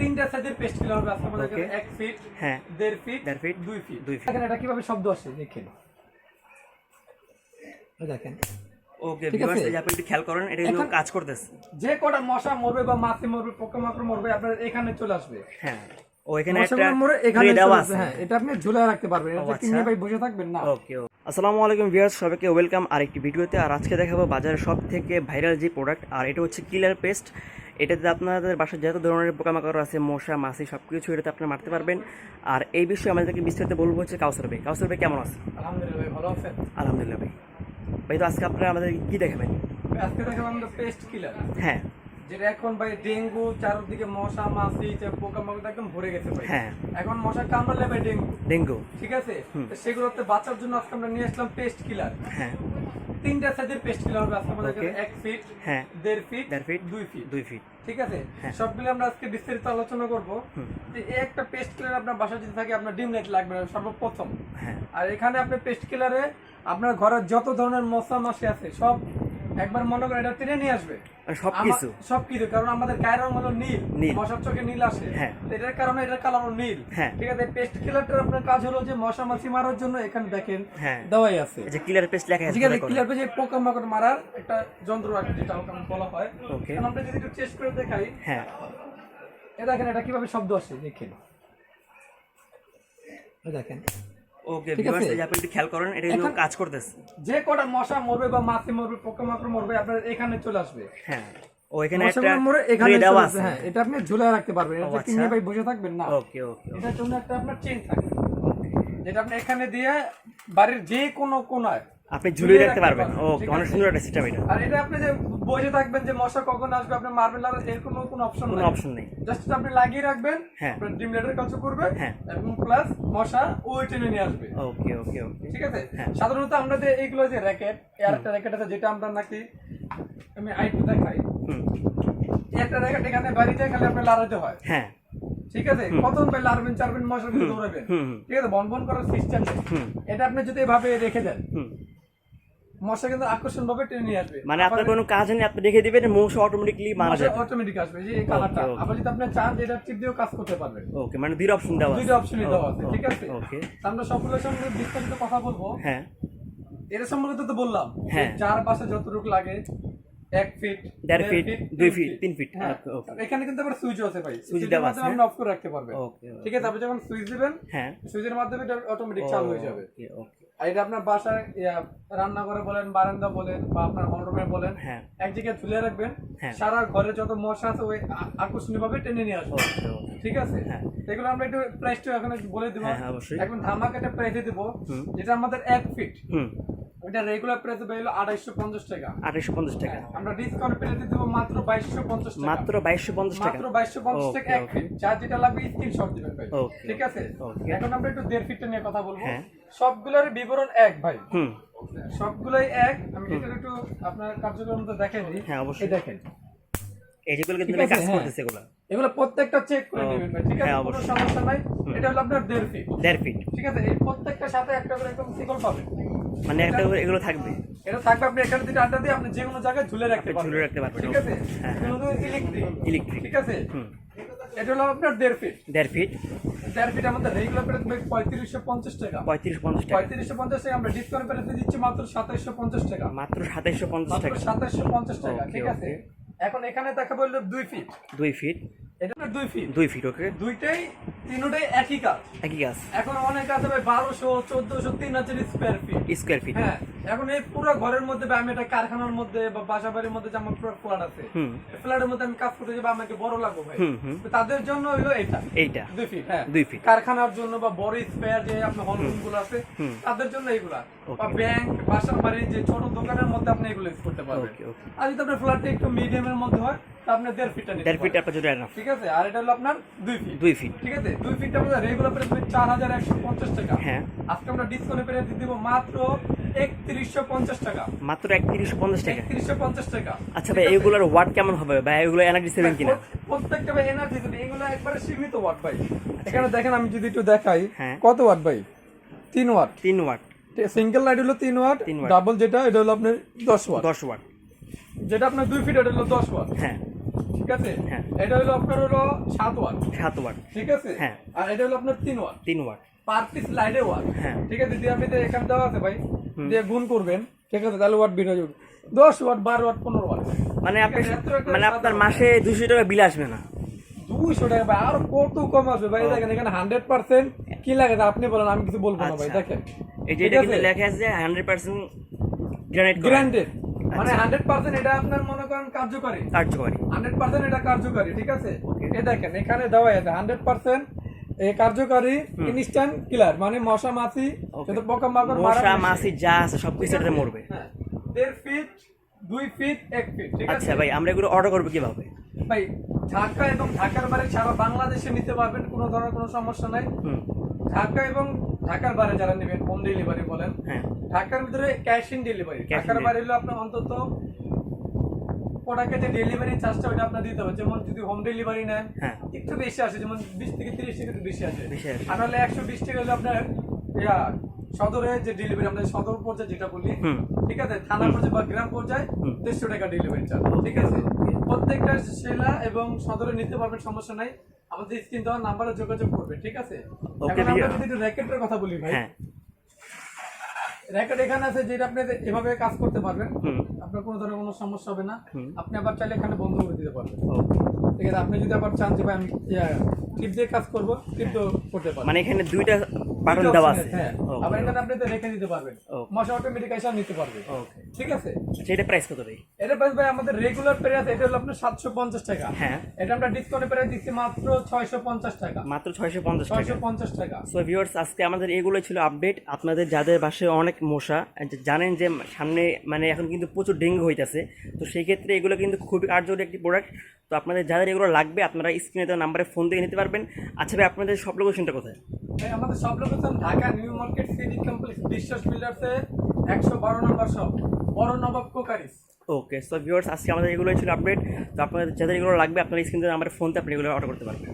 তিনটা সাইজের পেস্ট হবে আজকে আমাদের কাছে ফিট হ্যাঁ। ফিট ফিট দুই feet। দেখেন এটা কীভাবে শব্দ আসে দেখেন। দেখেন। ওকে ভিউয়ার্স এই আপনি খেয়াল করেন এটা কিন্তু কাজ করতেছে। যে কটা মশা মরবে বা মাছি মরবে পোকামাকড় মরবে আপনার এখানে চলে আসবে। হ্যাঁ। ও এখানে একটা এখানে দেওয়া আছে। হ্যাঁ এটা আপনি ঝুলায় রাখতে পারবেন। এটা ও, কি নিয়ে আচ্ছা। ভাই বসে থাকবেন না। ওকে আসসালামু আলাইকুম ভিউয়ার্স সবাইকে ওয়েলকাম আরেকটি ভিডিওতে। আর আজকে দেখাবো বাজারের সব থেকে ভাইরাল যে প্রোডাক্ট আর এটা হচ্ছে কিলার পেস্ট এটাতে আপনাদের বাসায় যত ধরনের পোকামাকড় আছে মশা মাছি সব কিছু এটাতে আপনি মারতে পারবেন। আর এই বিষয়ে আমাদেরকে বিস্তারিত বলব হচ্ছে কাউসার ভাই। কাউসার ভাই কেমন আছে আলহামদুলিল্লাহ ভাই ভালো আছেন? আলহামদুলিল্লাহ ভাই। ভাই তো আজকে আপনারা আমাদের কি দেখাবেন? আজকে দেখাবো আমরা পেস্ট কিলার হ্যাঁ। যেটা এখন ভাই ডেঙ্গু চারদিকে মশা মাছি যে পোকামাকড় একদম ভরে গেছে ভাই। হ্যাঁ। এখন মশা কামড়ালে ভাই ডেঙ্গু। ডেঙ্গু। ঠিক আছে? সেগুলোতে বাঁচার জন্য আজকে আমরা নিয়ে আসলাম পেস্ট কিলার হ্যাঁ। তিনটা সাইজের পেস্ট কিলার হবে আজকে আমাদের কাছে Okay. এক ফিট হ্যাঁ। দেড় ফিট দেড় ফিট দুই ফিট দুই ফিট ঠিক আছে? হ্যাঁ। সবগুলো আমরা আজকে বিস্তারিত আলোচনা করব। যে একটা পেস্ট কিলার আপনার বাসায় যদি থাকে আপনার ডিম লাইট লাগবে না সর্বপ্রথম। হ্যাঁ। আর এখানে আপনি পেস্ট কিলারে আপনার ঘরের যত ধরনের মশা মাসি আছে সব একবার মনে করেন এটা টেনে নিয়ে আসবে। সব কিছু আমা- সবকিছু কারণ আমাদের গায়ের রং হলো নীল নীল। মশার চোখে নীল আসে। হ্যাঁ। এটার কারণে এটার কালার হলো নীল। হ্যাঁ। ঠিক আছে পেস্ট কিলারটার আপনার কাজ হলো যে মশা মাছি মারার জন্য এখানে দেখেন হ্যাঁ। দেওয়াই আছে। এই যে কিলার পেস্ট লেখা আছে ঠিক আছে কিলার যে পোকা মাকড় মারার একটা যন্ত্র আছে যেটা ওকে বলা হয়। আমরা যদি একটু চেষ্টা করে দেখাই। হ্যাঁ। এ দেখেন এটা কীভাবে শব্দ আসে দেখেন। দেখেন। ওকে ভিউয়ার্স এই আপনি একটু খেয়াল করেন এটা কিন্তু কাজ করতেছে। যে কটা মশা মরবে বা মাছি মরবে পোকামাকড় মরবে আপনার এখানে চলে আসবে। হ্যাঁ ও এখানে একটা মরে এখানে দেওয়া আছে। হ্যাঁ এটা আপনি ঝুলে রাখতে পারবেন। এটা আচ্ছা। ভাই বসে থাকবেন না। ওকে ওকে এটার জন্য একটা আপনার চেন থাকে। যেটা আপনি এখানে দিয়ে বাড়ির যে কোনো কোনায় আপনি ঝুলিয়ে রাখতে পারবেন। ওকে অনেক সুন্দর একটা সিস্টেম এটা। আর এটা আপনি যে বসে থাকবেন যে মশা কখন আসবে আপনি মারবেন না এরকম কোনো অপশন কোনো অপশন নেই। জাস্ট আপনি লাগিয়ে রাখবেন হ্যাঁ। আপনার ডিম লাইটের কাজ করবে হ্যাঁ। এবং প্লাস মশা ওই টেনে নিয়ে আসবে। ওকে ওকে ওকে। ঠিক আছে? হ্যাঁ। সাধারণত আমরা যে এইগুলো যে র্যাকেট এর একটা র্যাকেট আছে যেটা আমরা নাকি আমি আইটু দেখাই। একটা র্যাকেট এখানে বাড়িতে খালি আপনি লাড়াতে হয়। হ্যাঁ। ঠিক আছে? কতক্ষণ ভাই লাড়বেন চারবেন মশার কিন্তু দৌড়াবেন। ঠিক আছে? বন বন করার সিস্টেম। এটা আপনি যদি এভাবে রেখে দেন হুম। মশা কিন্তু আকর্ষণ ভাবে টেনে নিয়ে আসবে। মানে আপনার কোনো কাজ নেই আপনি রেখে দিবেন মশা অটোমেটিকলি মারা যাবে। অটোমেটিক আসবে যে এই কালারটা। okay. যদি আপনি চান এটা টিপ দিয়েও কাজ করতে পারবেন। ওকে মানে দুই অপশন দেওয়া আছে। দুই অপশনই দেওয়া আছে ঠিক আছে? ওকে আমরা সকলের সঙ্গে বিস্তারিত কথা বলব। হ্যাঁ। এর সম্পর্কে তো বললাম হ্যাঁ। যার বাসা যতটুকু লাগে এক ফিট দেড় feet, দুই feet, তিন feet। হ্যাঁ। Okay, okay. এখানে কিন্তু আবার সুইচ আছে ভাই। Switch দেওয়া আছে, আপনি অফ করে রাখতে পারবেন ঠিক আছে আপনি যখন সুইচ দিবেন সুইচের মাধ্যমে এটা অটোমেটিক চালু যাবে। ওকে ওকে আর এটা আপনার বাসায় রান্নাঘরে বলেন বারান্দা বলেন বা আপনার হলরুমে বলেন এক জায়গায় ঝুলিয়ে রাখবেন হ্যাঁ। সারা ঘরে যত মশা আছে ওই আকর্ষণীয় ভাবে টেনে নিয়ে আসবে ঠিক আছে? হ্যাঁ। এগুলো আমরা একটু প্রাইসটা এখন একটু বলে দিব। হ্যাঁ, অবশ্যই। এখন ধামাকাটা প্রাইসে দিব। যেটা আমাদের এক ফিট ওইটা রেগুলার প্রাইস হলো আড়াইশো পঞ্চাশ টাকা। আঠাইশো পঞ্চাশ টাকা। হ্যাঁ, আমরা ডিসকাউন্ট দিব মাত্র বাইশশো পঞ্চাশ টাকা। মাত্র বাইশশো পঞ্চাশ টাকা। মাত্র বাইশশো পঞ্চাশ টাকা এক ফিট যা যেটা লাগবে স্ক্রিনশট দিবেন ভাই। ঠিক আছে. এখন আমরা একটু দেড় ফিটটা নিয়ে কথা বলব। হ্যাঁ। সবগুলোর বিবরণ এক ভাই। হুম। সবগুলোই এক। আমি এটা একটু আপনার কার্যক্রম তো দেখেন হ্যাঁ, অবশ্যই। এই দেখেন। এই যেগুলো কিন্তু ঠিক আছে, কাজ হ্যাঁ। করতেছে এগুলো। এগুলো প্রত্যেকটা চেক করে নেবেন ভাই ঠিক আছে? হ্যাঁ, কোনো অবশ্যই। সমস্যা নাই। এটা হলো আপনার দেড় ফিট দেড় ফিট ঠিক আছে? এই প্রত্যেকটার সাথে একটা করে একদম সিকল পাবেন। মানে একটা এগুলো থাকবে। এটা থাকবে আপনি এখানে দিতে আড্ডা দিয়ে আপনি যে কোনো জায়গায় ঝুলে রাখতে পারবেন। ঝুলে রাখতে পারবেন, ঠিক আছে? হ্যাঁ। এগুলো তো ইলেকট্রিক ইলেকট্রিক ঠিক আছে? হুম। এটা হলো আপনার দেড় ফিট দেড় ফিট দেড় ফিট আমাদের রেগুলার প্রাইস ভাই পঁয়ত্রিশশো পঞ্চাশ টাকা। পঁয়ত্রিশ পঞ্চাশ টাকা। পঁয়ত্রিশশো পঞ্চাশ টাকা আমরা ডিসকাউন্ট প্রাইসে দিচ্ছি মাত্র সাতাইশশো পঞ্চাশ টাকা। মাত্র সাতাইশশো পঞ্চাশ টাকা। সাতাইশশো পঞ্চাশ টাকা ঠিক আছে? এখন এখানে দেখা বলল দুই ফিট দুই ফিট এটা দুই ফিট দুই ফিট ওকে দুইটাই তিনটাই একই কাজ। একই কাজ। এখন অনেক আছে ভাই বারোশো চোদ্দশো তিন হাজার স্কোয়ার ফিট স্কোয়ার ফিট হ্যাঁ। এখন এই পুরো ঘরের মধ্যে বা আমি একটা কারখানার মধ্যে বা বাসা বাড়ির মধ্যে যেমন পুরো ফ্ল্যাট আছে ফ্ল্যাটের মধ্যে আমি কাজ করতে যাব আমাকে বড় লাগবে ভাই। তাদের জন্য হইল এটা এইটা। দুই ফিট হ্যাঁ। দুই ফিট কারখানার জন্য বা বড় স্পেয়ার যে আপনার হলগুলো আছে তাদের জন্য এগুলা বা ব্যাংক বাসা বাড়ির যে ছোট দোকানের মধ্যে আপনি এগুলো ইউজ করতে পারবেন। আর যদি আপনার ফ্ল্যাটটা একটু মিডিয়ামের মধ্যে হয় তা আপনি দেড় ফিটটা দেড় ফিট। আপনার জন্য ঠিক আছে? আর এটা হলো আপনার দুই ফিট দুই ফিট ঠিক আছে? দুই ফিটটা আমাদের রেগুলার প্রাইস চার হাজার একশো পঞ্চাশ টাকা। হ্যাঁ। আজকে আমরা ডিসকাউন্ট পেরে দিয়ে দিব মাত্র একত্রিশশো পঞ্চাশ টাকা। মাত্র একত্রিশশো পঞ্চাশ টাকা? একত্রিশশো পঞ্চাশ টাকা। আচ্ছা ভাই এগুলোর ওয়াট কেমন হবে ভাই? এগুলো এনার্জি সেভিং কিনা? প্রত্যেকটা ভাই এনার্জি এগুলো একবারে সীমিত ওয়াট ভাই। এখানে দেখেন আমি যদি একটু দেখাই হ্যাঁ। কত ওয়াট ভাই? তিন ওয়াট তিন ওয়াট সিঙ্গেল লাইট হলো তিন ওয়াট তিন ডাবল যেটা এটা হলো আপনার দশ ওয়াট দশ ওয়াট যেটা আপনার দুই ফিট এটা হলো দশ ওয়াট হ্যাঁ। ঠিক আছে? হ্যাঁ। এটা হলো আপনার হলো সাত ওয়াট সাত ওয়াট ঠিক আছে? হ্যাঁ। আর এটা হলো আপনার তিন ওয়াট তিন ওয়াট পার পিস লাইটে ওয়াট হ্যাঁ। ঠিক আছে দিয়ে আপনি তো এখানে দেওয়া আছে ভাই দিয়ে গুণ করবেন ঠিক আছে তাহলে ওয়াট বের হয়ে যাবে দশ ওয়াট বারো ওয়াট পনেরো ওয়াট। মানে আপনি মানে আপনার মাসে দুশো টাকা বিল আসবে না। দুইশো টাকা ভাই আর কত কম আসবে ভাই? দেখেন এখানে হান্ড্রেড পার্সেন্ট কি লাগে আপনি বলেন আমি কিছু বলব না ভাই আচ্ছা। দেখেন। এই যে এটা কিন্তু? লেখা আছে হান্ড্রেড পার্সেন্ট গ্রানাইট গ্রান্ডেড মানে আচ্ছা। হান্ড্রেড পার্সেন্ট এটা আপনার মনে করেন কার্যকারী। কার্যকরী। হান্ড্রেড পার্সেন্ট এটা কার্যকারী ঠিক আছে. এ দেখেন এখানে দেওয়া আছে হান্ড্রেড পার্সেন্ট কার্যকারী ইনস্ট্যান্ট কিলার মানে মশা মাছি. যত পোকা মশা মাছি যা আছে সব কিছু ঠিক আছে? এটাতে মরবে। হ্যাঁ। দেড় ফিট দুই ফিট এক ফিট ঠিক আছে? আচ্ছা ভাই আমরা এগুলো অর্ডার করব কীভাবে? ভাই ঢাকা এবং ঢাকার বাইরে সারা বাংলাদেশে নিতে পারবেন কোনো ধরনের কোনো সমস্যা নাই। ঢাকা এবং ঢাকার বাইরে যারা নেবেন হোম ডেলিভারি বলেন হ্যাঁ। ঢাকার ভিতরে ক্যাশ ইন ডেলিভারি ঢাকার বাইরে হলো আপনার অন্তত প্রোডাক্টের যে ডেলিভারি চার্জটা ওটা আপনার দিতে হবে। যেমন যদি হোম ডেলিভারি নেন হ্যাঁ। একটু বেশি আসে যেমন বিশ থেকে তিরিশ টাকা একটু বেশি আসে। বেশি আর নাহলে একশো বিশ টাকা হলে আপনার ইয়া সদরে যে ডেলিভারি আমরা সদর পর্যায়ে যেটা বলি ঠিক আছে? থানা পর্যায়ে বা গ্রাম পর্যায়ে দেড়শো টাকা ডেলিভারি চার্জ ঠিক আছে? প্রত্যেকটা সেলা এবং সদরে নিতে পারবেন সমস্যা নাই। আমাদের স্ক্রিন দেওয়ার নাম্বারে যোগাযোগ করবে ঠিক আছে? এখন আমরা যদি একটু র্যাকেটের কথা বলি ভাই র্যাকেট এখানে আছে যেটা আপনি এভাবে কাজ করতে পারবেন। আপনার কোনো ধরনের কোনো সমস্যা হবে না। আপনি আবার চাইলে এখানে বন্ধ করে দিতে পারবেন। ঠিক আছে আপনি যদি আবার চান যে ভাই আমি ক্লিপ দিয়ে কাজ করব ক্লিপ করতে পারবেন মানে এখানে দুইটা বাটন দেওয়া আছে। হ্যাঁ। আবার এখানে আপনি তো রেখে দিতে পারবেন। Okay. মশা অটোমেটিক এসে নিতে পারবে। ওকে ঠিক আছে? সেটা প্রাইস কত ভাই? এটা প্রাইস ভাই আমাদের রেগুলার প্রাইস এটা হলো আপনার সাতশো পঞ্চাশ টাকা। হ্যাঁ। এটা আমরা ডিসকাউন্টে প্রাইস দিচ্ছি মাত্র ছয়শো পঞ্চাশ টাকা। মাত্র ছয়শো পঞ্চাশ টাকা। ছয়শো পঞ্চাশ টাকা। সো ভিউয়ার্স আজকে আমাদের এগুলো ছিল আপডেট আপনাদের যাদের বাসায় অনেক মশা জানেন যে সামনে মানে এখন কিন্তু প্রচুর ডেঙ্গু হইতেছে। তো সেই ক্ষেত্রে এগুলো কিন্তু খুবই কার্যকরী একটি প্রোডাক্ট তো আপনাদের যাদের এগুলো লাগবে আপনারা স্ক্রিনে দেওয়া নাম্বারে ফোন দিয়ে নিতে পারবেন। আচ্ছা ভাই আপনাদের সব লোকেশনটা কোথায়? আমাদের সব location Dhaka new market city complex Biswas বিল্ডার্সে একশো বারো নম্বর শপ বড় নবাব কোকারিস। ওকে সো ভিউয়ার্স আজকে আমাদের এগুলোই ছিল আপডেট তো আপনাদের যাদের এগুলো লাগবে, আপনারা স্ক্রিন থেকে আমার ফোন দিয়ে আপনি এগুলো অর্ডার করতে পারবেন।